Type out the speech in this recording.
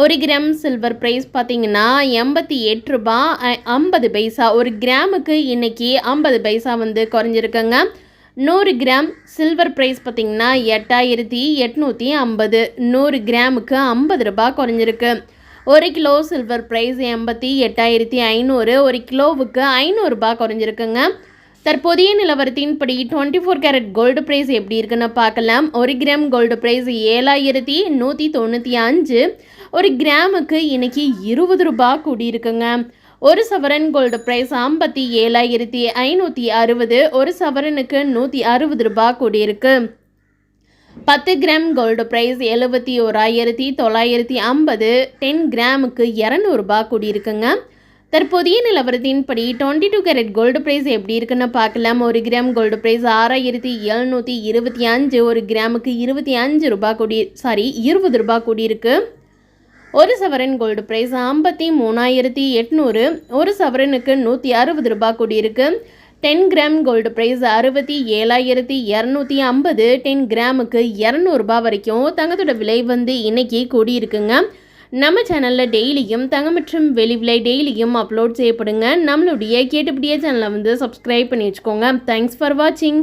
ஒரு gram silver price பார்த்தீங்கன்னா எண்பத்தி எட்டு ரூபா ஐம்பது பைசா. ஒரு கிராமுக்கு இன்னைக்கு ஐம்பது பைசா வந்து குறைஞ்சிருக்குங்க. நூறு கிராம் சில்வர் ப்ரைஸ் பார்த்தீங்கன்னா எட்டாயிரத்தி எட்நூற்றி ஐம்பது. நூறு கிராமுக்கு ஐம்பது ரூபா குறைஞ்சிருக்கு. ஒரு கிலோ சில்வர் ப்ரைஸ் எண்பத்தி எட்டாயிரத்தி ஐநூறு. ஒரு கிலோவுக்கு ஐநூறுரூபா குறைஞ்சிருக்குங்க. தற்போதைய நிலவரத்தின்படி twenty four carat gold price எப்படி இருக்குன்னு பார்க்கலாம். ஒரு கிராம் கோல்டு ப்ரைஸ் ஏழாயிரத்தி நூற்றி தொண்ணூற்றி அஞ்சு. ஒரு கிராமுக்கு இன்னைக்கு இருபது ரூபாய் கூடியிருக்குங்க. ஒரு சவரன் கோல்டு ப்ரைஸ் ஐம்பத்தி ஏழாயிரத்தி ஐநூற்றி அறுபது. ஒரு சவரனுக்கு நூற்றி அறுபது ரூபாய் கூடியிருக்கு. பத்து கிராம் கோல்டு ப்ரைஸ் எழுபத்தி ஓராயிரத்தி தொள்ளாயிரத்தி ஐம்பது. டென் கிராமுக்கு இரநூறுபா கூடியிருக்குங்க. தற்போதைய நிலவரத்தின்படி twenty two carat gold price எப்படி இருக்குன்னு பார்க்கலாம். ஒரு கிராம் கோல்டு ப்ரைஸ் ஆறாயிரத்தி எழுநூற்றி இருபத்தி அஞ்சு ஒரு கிராமுக்கு இருபத்தி அஞ்சு ரூபாய் கூடி சாரி இருபது ரூபாய் இருக்குது ஒரு சவரன் கோல்டு ப்ரைஸ் ஐம்பத்தி மூணாயிரத்தி எட்நூறு ஒரு சவரனுக்கு நூற்றி அறுபது ரூபாய் இருக்குது டென் கிராம் கோல்டு ப்ரைஸ் அறுபத்தி ஏழாயிரத்தி இரநூத்தி ஐம்பது டென் கிராமுக்கு இரநூறுபா வரைக்கும் தங்கத்தோட விலை வந்து இன்னைக்கு கூடியிருக்குங்க. நம்ம சேனலில் டெய்லியும் தங்கம் மற்றும் டெய்லியும் அப்லோட் செய்யப்படுங்க. நம்மளுடைய கேட்டுப்படியே சேனலை வந்து சப்ஸ்கிரைப் பண்ணி வச்சுக்கோங்க. தேங்க்ஸ் ஃபார் வாட்சிங்